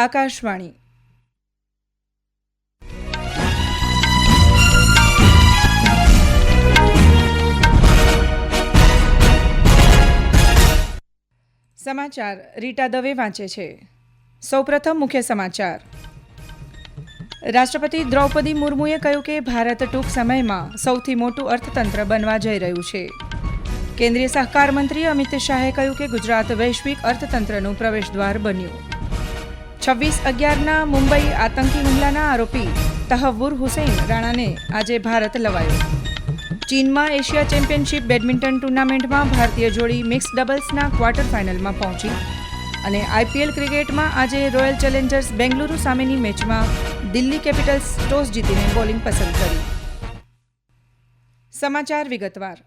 આકાશવાણી. સમાચાર રીટા દવે વાંચે છે. સૌપ્રથમ મુખ્ય સમાચાર. રાષ્ટ્રપતિ દ્રૌપદી મુર્મુએ કહ્યું કે ભારત ટૂંક સમયમાં સૌથી મોટું અર્થતંત્ર બનવા જઈ રહ્યું છે. કેન્દ્રીય સહકાર મંત્રી અમિત શાહે કહ્યું કે ગુજરાત વૈશ્વિક અર્થતંત્રનું પ્રવેશદ્વાર બન્યું. છવ્વીસ અગિયારના મુંબઈ આતંકી હુમલાના આરોપી તહવુર હુસૈન રાણાને આજે ભારત લવાયો. ચીનમાં એશિયા ચેમ્પિયનશિપ બેડમિન્ટન ટુર્નામેન્ટમાં ભારતીય જોડી મિક્સ ડબલ્સના ક્વાર્ટર ફાઇનલમાં પહોંચી અને આઈપીએલ ક્રિકેટમાં આજે રોયલ ચેલેન્જર્સ બેંગલુરુ સામેની મેચમાં દિલ્હી કેપિટલ્સ ટોસ જીતીને બોલિંગ પસંદ કરી. સમાચાર વિગતવાર.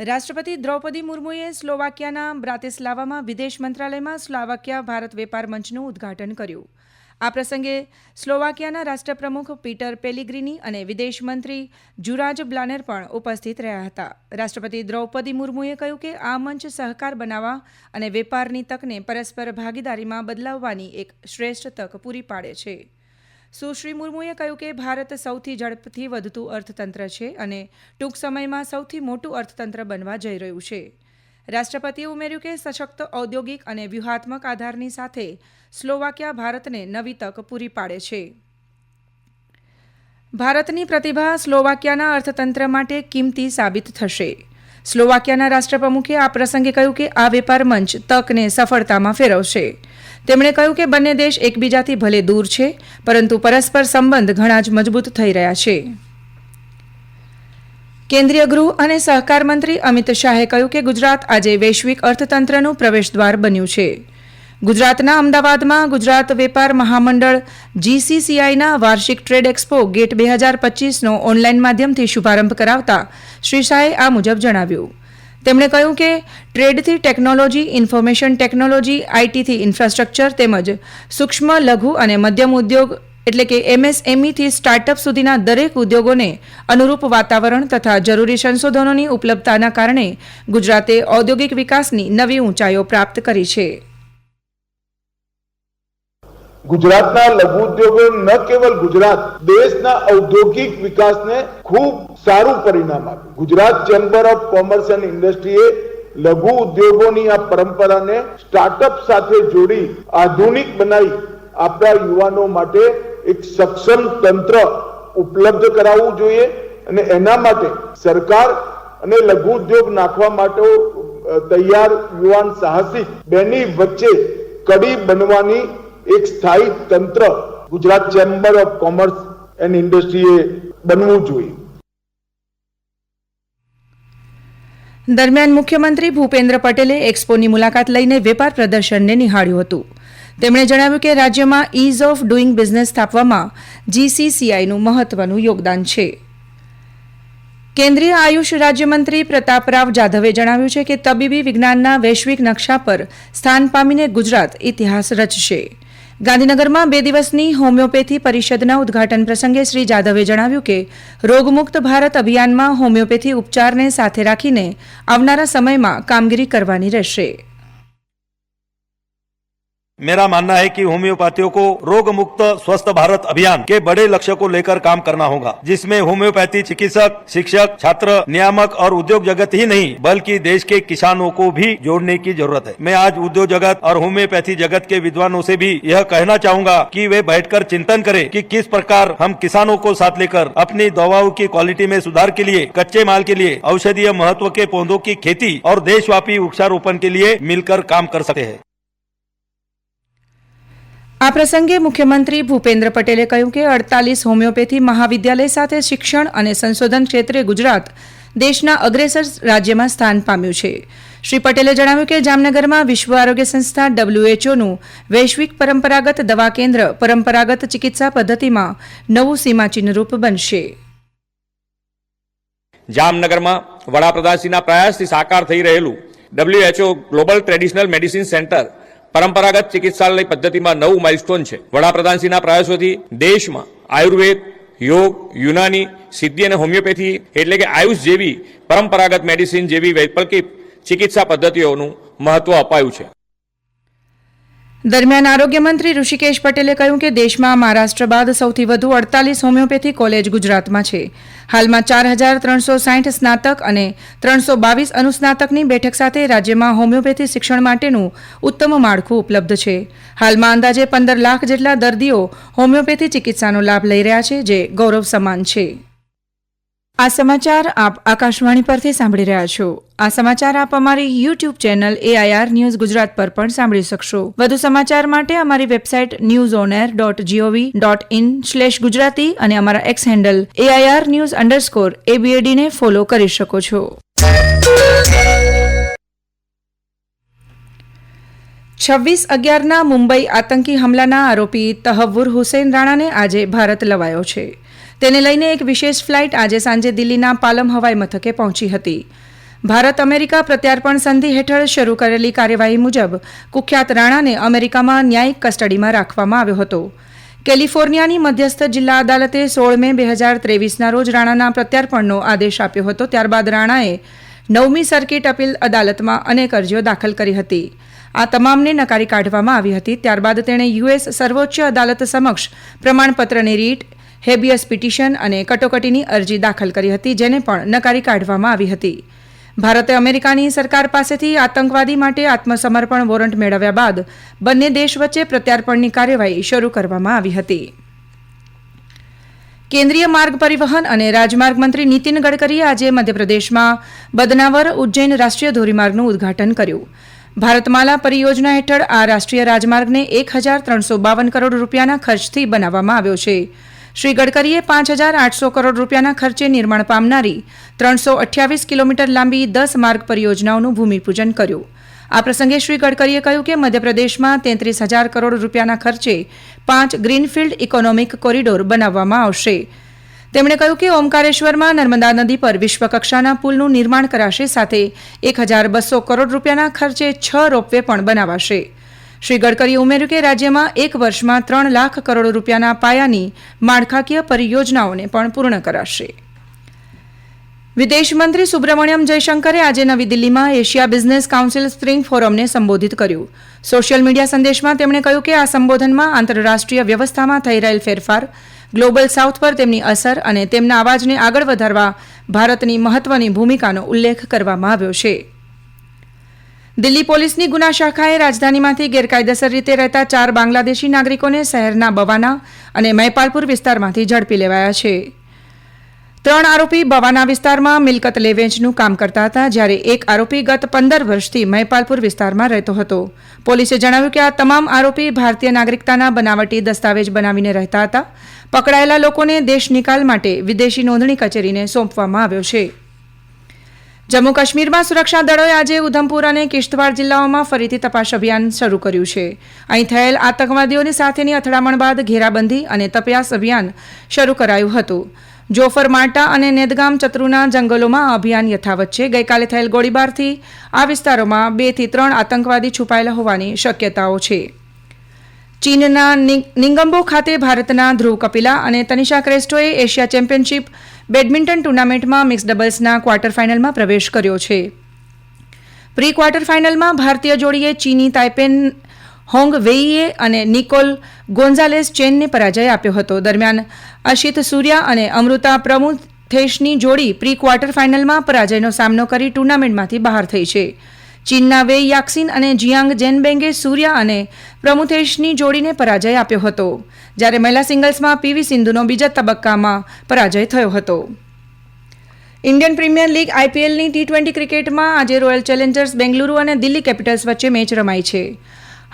રાષ્ટ્રપતિ દ્રૌપદી મુર્મુએ સ્લોવાકિયાના બ્રાતિસ્લાવામાં વિદેશ મંત્રાલયમાં સ્લોવાકિયા ભારત વેપાર મંચનું ઉદ્ઘાટન કર્યું. આ પ્રસંગે સ્લોવાકિયાના રાષ્ટ્રપ્રમુખ પીટર પેલિગ્રીની અને વિદેશ મંત્રી જુરાજ બ્લાનેર પણ ઉપસ્થિત રહ્યા હતા. રાષ્ટ્રપતિ દ્રૌપદી મુર્મુએ કહ્યું કે આ મંચ સહકાર બનાવવા અને વેપારની તકને પરસ્પર ભાગીદારીમાં બદલાવવાની એક શ્રેષ્ઠ તક પૂરી પાડે છે. સુશ્રી મુર્મુએ કહ્યું કે ભારત સૌથી ઝડપથી વધતું અર્થતંત્ર છે અને ટૂંક સમયમાં સૌથી મોટું અર્થતંત્ર બનવા જઈ રહ્યું છે. રાષ્ટ્રપતિએ ઉમેર્યું કે સશક્ત ઔદ્યોગિક અને વ્યૂહાત્મક આધારની સાથે સ્લોવાકિયા ભારતને નવી તક પૂરી પાડે છે. ભારતની પ્રતિભા સ્લોવાકિયાના અર્થતંત્ર માટે કિંમતી સાબિત થશે. સ્લોવાકિયાના રાષ્ટ્રપ્રમુખે આ પ્રસંગે કહ્યું કે આ વેપાર મંચ તકને સફળતામાં ફેરવશે. તેમણે કહ્યું કે બંને દેશ એકબીજાથી ભલે દૂર છે, પરંતુ પરસ્પર સંબંધ ઘણા જ મજબૂત થઈ રહ્યા છે. કેન્દ્રીય ગૃહ અને સહકાર મંત્રી અમિત શાહે કહ્યું કે ગુજરાત આજે વૈશ્વિક અર્થતંત્રનું પ્રવેશદ્વાર બન્યું છે. ગુજરાતના અમદાવાદમાં ગુજરાત વેપાર મહામંડળ જીસીસીઆઈના વાર્ષિક ટ્રેડ એક્સપો ગેટ બે હજાર પચીસનો ઓનલાઈન માધ્યમથી શુભારંભ કરાવતા શ્રી શાહે આ મુજબ જણાવ્યું. તેમણે કહ્યું કે ટ્રેડથી ટેકનોલોજી, ઇન્ફોર્મેશન ટેકનોલોજી, આઈટીથી ઇન્ફ્રાસ્ટ્રક્ચર તેમજ સૂક્ષ્મ, લઘુ અને મધ્યમ ઉદ્યોગ એટલે કે એમએસએમઈથી સ્ટાર્ટઅપ સુધીના દરેક ઉદ્યોગોને અનુરૂપ વાતાવરણ તથા જરૂરી સંશોધનોની ઉપલબ્ધતાના કારણે ગુજરાતે ઔદ્યોગિક વિકાસની નવી ઊંચાઈઓ પ્રાપ્ત કરી છે. ગુજરાતના લઘુ ઉદ્યોગો ન કેવલ ગુજરાત, દેશના ઔદ્યોગિક વિકાસને ખૂબ સારું પરિણામ આપ્યું. Gujarat Chamber of Commerce and ઇન્ડસ્ટ્રીએ લઘુ ઉદ્યોગોની આ પરંપરાને સ્ટાર્ટઅપ સાથે જોડી આધુનિક બનાવી આપણા યુવાનો માટે એક સક્ષમ તંત્ર ઉપલબ્ધ કરાવવું જોઈએ અને એના માટે સરકાર અને લઘુ ઉદ્યોગ નાખવા માટે તૈયાર યુવાન સાહસિક બેની વચ્ચે કડી બનવાની એક સ્થાયી તંત્ર Gujarat Chamber of Commerce and ઇન્ડસ્ટ્રીએ બનવું જોઈએ. દરમિયાન મુખ્યમંત્રી ભૂપેન્દ્ર પટેલે એક્સપોની મુલાકાત લઈને વેપાર પ્રદર્શનને નિહાળ્યું હતું. તેમણે જણાવ્યું કે રાજ્યમાં ઇઝ ઓફ ડુઇંગ બિઝનેસ સ્થાપવામાં જીસીસીઆઈનું મહત્વનું યોગદાન છે. કેન્દ્રીય આયુષ રાજ્યમંત્રી પ્રતાપરાવ જાધવે જણાવ્યું છે કે તબીબી વિજ્ઞાનના વૈશ્વિક નકશા પર સ્થાન પામીને ગુજરાત ઇતિહાસ રચશે. ગાંધીનગરમાં બે દિવસની હોમિયોપેથી પરિષદના ઉદ્ઘાટન પ્રસંગે શ્રી જાધવે જણાવ્યું કે, રોગમુક્ત ભારત અભિયાનમાં હોમિયોપેથી ઉપચારને સાથે રાખીને આવનારા સમયમાં કામગીરી કરવાની રહેશે. मेरा मानना है कि होम्योपैथियों को रोग मुक्त स्वस्थ भारत अभियान के बड़े लक्ष्य को लेकर काम करना होगा, जिसमें होम्योपैथी चिकित्सक, शिक्षक, छात्र, नियामक और उद्योग जगत ही नहीं, बल्कि देश के किसानों को भी जोड़ने की ज़रूरत है। मैं आज उद्योग जगत और होम्योपैथी जगत के विद्वानों से भी यह कहना चाहूँगा कि वे बैठकर चिंतन करें कि किस प्रकार हम किसानों को साथ लेकर अपनी दवाओं की क्वालिटी में सुधार के लिए, कच्चे माल के लिए, औषधीय महत्व के पौधों की खेती और देशव्यापी वृक्षारोपण के लिए मिलकर काम कर सकते हैं। આ પ્રસંગે મુખ્યમંત્રી ભૂપેન્દ્ર પટેલે કહ્યું કે અડતાલીસ હોમિયોપેથી મહાવિદ્યાલય સાથે શિક્ષણ અને સંશોધન ક્ષેત્રે ગુજરાત દેશના અગ્રેસર રાજ્યમાં સ્થાન પામ્યું છે. શ્રી પટેલે જણાવ્યું કે જામનગરમાં વિશ્વ આરોગ્ય સંસ્થા ડબ્લ્યુએચઓનું વૈશ્વિક પરંપરાગત દવા કેન્દ્ર પરંપરાગત ચિકિત્સા પદ્ધતિમાં નવું સીમાચિહ્નરૂપ બનશે. જામનગરમાં વડાપ્રધાનશ્રીના પ્રયાસથી સાકાર થઈ રહેલું WHO global traditional medicine centre પરંપરાગત ચિકિત્સાલય પદ્ધતિમાં નવું માઇલસ્ટોન છે. વડાપ્રધાનશ્રીના પ્રયાસોથી દેશમાં આયુર્વેદ, યોગ, યુનાની, સિદ્ધિ અને હોમિયોપેથી એટલે કે આયુષ જેવી પરંપરાગત મેડિસિન જેવી વૈકલ્પિક ચિકિત્સા પદ્ધતિઓનું મહત્વ અપાયું છે. દરમિયાન આરોગ્ય મંત્રી ઋષિકેશ પટેલે કહ્યું કે દેશમાં મહારાષ્ટ્ર બાદ સૌથી વધુ અડતાલીસ હોમિયોપેથી કોલેજ ગુજરાતમાં છે. હાલમાં ચાર હજાર ત્રણસો સાઠ સ્નાતક અને ત્રણસો બાવીસ અનુસ્નાતકની બેઠક સાથે રાજ્યમાં હોમિયોપેથી શિક્ષણ માટેનું ઉત્તમ માળખું ઉપલબ્ધ છે. હાલમાં અંદાજે પંદર લાખ જેટલા દર્દીઓ હોમિયોપેથી ચિકિત્સાનો લાભ લઈ રહ્યા છે, જે ગૌરવ સમાન છે. આ સમાચાર આપ આકાશવાણી પરથી સાંભળી રહ્યા છો. આ સમાચાર આપ અમારી YouTube channel AIR news Gujarat પર પણ સાંભળી શકશો. વધુ સમાચાર માટે અમારી website news on air dot gov dot in slash Gujarati અને અમારા X handle AIR news underscore એબીએડીને follow કરી શકો છો. છવ્વીસ અગિયારના મુંબઈ આતંકી હુમલાના આરોપી તહવ્વુર હુસૈન રાણાને આજે ભારત લવાયો છે. તેને લઈને એક વિશેષ ફ્લાઇટ આજે સાંજે દિલ્હીના પાલમ હવાઈ મથકે પહોંચી હતી. ભારત અમેરિકા પ્રત્યાર્પણ સંધિ હેઠળ શરૂ કરેલી કાર્યવાહી મુજબ કુખ્યાત રાણાને અમેરિકામાં ન્યાયિક કસ્ટડીમાં રાખવામાં આવ્યો હતો. કેલિફોર્નિયાની મધ્યસ્થ જિલ્લા અદાલતે સોળ મે બે હજાર ત્રેવીસના રોજ રાણાના પ્રત્યાર્પણનો આદેશ આપ્યો હતો, ત્યારબાદ રાણાએ નવમી સર્કિટ અપીલ અદાલતમાં અનેક અરજીઓ દાખલ કરી હતી. આ તમામને નકારી કાઢવામાં આવી હતી, ત્યારબાદ તેણે યુએસ સર્વોચ્ચ અદાલત સમક્ષ પ્રમાણપત્રની રીટ હેબિયસ પિટિશન અને કટોકટીની અરજી દાખલ કરી હતી, જેને પણ નકારી કાઢવામાં આવી હતી. ભારતે અમેરિકાની સરકાર પાસેથી આતંકવાદી માટે આત્મસમર્પણ વોરંટ મેળવ્યા બાદ બંને દેશ વચ્ચે પ્રત્યાર્પણની કાર્યવાહી શરૂ કરવામાં આવી હતી. કેન્દ્રીય માર્ગ પરિવહન અને રાજમાર્ગ મંત્રી નીતિન ગડકરીએ આજે મધ્યપ્રદેશમાં બદનાવર ઉજ્જૈન રાષ્ટ્રીય ધોરીમાર્ગનું ઉદ્ઘાટન કર્યું. ભારતમાલા પરિયોજના હેઠળ આ રાષ્ટ્રીય રાજમાર્ગને એક હજાર ત્રણસો બાવન કરોડ રૂપિયાના ખર્ચથી બનાવવામાં આવ્યો છે. શ્રી ગડકરીએ પાંચ હજાર આઠસો કરોડ રૂપિયાના ખર્ચે નિર્માણ પામનારી ત્રણસો અઠ્યાવીસ કિલોમીટર લાંબી દસ માર્ગ પરિયોજનાઓનું ભૂમિપૂજન કર્યું. આ પ્રસંગે શ્રી ગડકરીએ કહ્યું કે મધ્યપ્રદેશમાં તેત્રીસ હજાર કરોડ રૂપિયાના ખર્ચે પાંચ ગ્રીનફિલ્ડ ઇકોનોમિક કોરિડોર બનાવવામાં આવશે. તેમણે કહ્યું કે ઓમકારેશ્વરમાં નર્મદા નદી પર વિશ્વકક્ષાના પુલનું નિર્માણ કરાશે સાથે એક હજાર બસો કરોડ રૂપિયાના ખર્ચે છ રોપવે પણ બનાવાશે. શ્રી ગડકરીએ ઉમેર્યું કે રાજ્યમાં એક વર્ષમાં ત્રણ લાખ કરોડ રૂપિયાના પાયાની માળખાકીય પરિયોજનાઓને પણ પૂર્ણ કરાશે. વિદેશ મંત્રી સુબ્રમણ્યમ જયશંકરે આજે નવી દિલ્હીમાં એશિયા બિઝનેસ કાઉન્સિલ સ્પ્રિંગ ફોરમને સંબોધિત કર્યું. સોશિયલ મીડિયા સંદેશમાં તેમણે કહ્યું કે આ સંબોધનમાં આંતરરાષ્ટ્રીય વ્યવસ્થામાં થઈ રહેલ ફેરફાર, ગ્લોબલ સાઉથ પર તેમની અસર અને તેમના અવાજને આગળ વધારવા ભારતની મહત્વની ભૂમિકાનો ઉલ્લેખ કરવામાં આવ્યો છે. દિલ્હી પોલીસની ગુના શાખાએ રાજધાનીમાંથી ગેરકાયદેસર રીતે રહેતા ચાર બાંગ્લાદેશી નાગરિકોને શહેરના બવાના અને મૈપાલપુર વિસ્તારમાંથી ઝડપી લેવાયા છે. ત્રણ આરોપી બવાના વિસ્તારમાં મિલકત લેવેચનું કામ કરતા હતા, જ્યારે એક આરોપી ગત પંદર વર્ષથી મૈપાલપુર વિસ્તારમાં રહેતો હતો. પોલીસે જણાવ્યું કે આ તમામ આરોપી ભારતીય નાગરિકતાના બનાવટી દસ્તાવેજ બનાવીને રહેતા હતા. પકડાયેલા લોકોને દેશ નિકાલ માટે વિદેશી નોંધણી કચેરીને સોંપવામાં આવ્યો છે. જમ્મુ કાશ્મીરમાં સુરક્ષા દળોએ આજે ઉધમપુર અને કિશ્તવાડ જિલ્લાઓમાં ફરીથી તપાસ અભિયાન શરૂ કર્યું છે. અહીં થયેલ આતંકવાદીઓની સાથેની અથડામણ બાદ ઘેરાબંધી અને તપાસ અભિયાન શરૂ કરાયું હતું. જોફર માટા અને નેદગામ ચતરુના જંગલોમાં અભિયાન યથાવત છે. ગઈકાલે થયેલ ગોળીબારથી આ વિસ્તારોમાં બેથી ત્રણ આતંકવાદી છુપાયેલા હોવાની શક્યતાઓ છે. ચીનના નિંગમ્બો ખાતે ભારતના ધ્રુવ કપિલા અને તનિષા ક્રેસ્ટોએ એશિયા ચેમ્પિયનશિપ બેડમિન્ટન ટુર્નામેન્ટમાં મિક્સ ડબલ્સના ક્વાર્ટર ફાઇનલમાં પ્રવેશ કર્યો છે. પ્રી ક્વાર્ટર ફાઇનલમાં ભારતીય જોડીએ ચીની તાઇપેન હોંગ વેઈએ અને નિકોલ ગોન્ઝાલેસ ચેનને પરાજય આપ્યો હતો. દરમિયાન અશિત સૂર્યા અને અમૃતા પ્રમુથેશની જોડી પ્રી ક્વાર્ટર ફાઇનલમાં પરાજયનો સામનો કરી ટુર્નામેન્ટમાંથી બહાર થઈ છે. ચીનના વે યાક્સિન અને જિયાંગ જેનબેંગે સૂર્યા અને પ્રમુથેશની જોડીને પરાજય આપ્યો હતો, જ્યારે મહિલા સિંગલ્સમાં પીવી સિંધુનો બીજા તબક્કામાં પરાજય થયો હતો. ઇન્ડિયન પ્રીમિયર લીગ આઈપીએલની ટી ટ્વેન્ટી ક્રિકેટમાં આજે રોયલ ચેલેન્જર્સ બેંગલુરુ અને દિલ્હી કેપિટલ્સ વચ્ચે મેચ રમાઈ છે.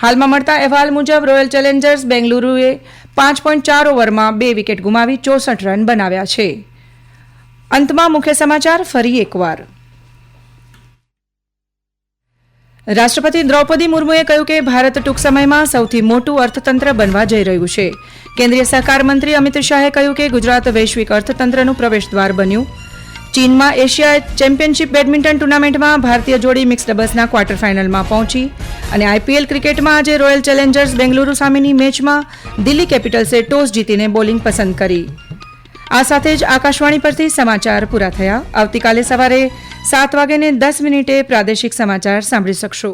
હાલમાં મળતા અહેવાલ મુજબ રોયલ ચેલેન્જર્સ બેંગલુરુએ પાંચ પોઈન્ટ ચાર ઓવરમાં બે વિકેટ ગુમાવી ચોસઠ રન બનાવ્યા છે. અંતમાં મુખ્ય સમાચાર ફરી એકવાર. રાષ્ટ્રપતિ દ્રૌપદી મુર્મુએ કહ્યું કે ભારત ટૂંક સમયમાં સૌથી મોટું અર્થતંત્ર બનવા જઈ રહ્યું છે. કેન્દ્રીય સહકાર મંત્રી અમિત શાહે કહ્યું કે ગુજરાત વૈશ્વિક અર્થતંત્રનું પ્રવેશદ્વાર બન્યું. ચીનમાં એશિયા ચેમ્પિયનશિપ બેડમિન્ટન ટુર્નામેન્ટમાં ભારતીય જોડી મિક્સ ડબલ્સના ક્વાર્ટર ફાઇનલમાં પહોંચી અને આઈપીએલ ક્રિકેટમાં આજે રોયલ ચેલેન્જર્સ બેંગલુરુ સામેની મેચમાં દિલ્હી કેપિટલ્સે ટોસ જીતીને બોલિંગ પસંદ કરી. આ સાથે જ આકાશવાણી પરથી સમાચાર પૂરા થયા. આવતીકાલે સવારે સાત વાગ્યાને દસ મિનિટે પ્રાદેશિક સમાચાર સાંભળી શકશો.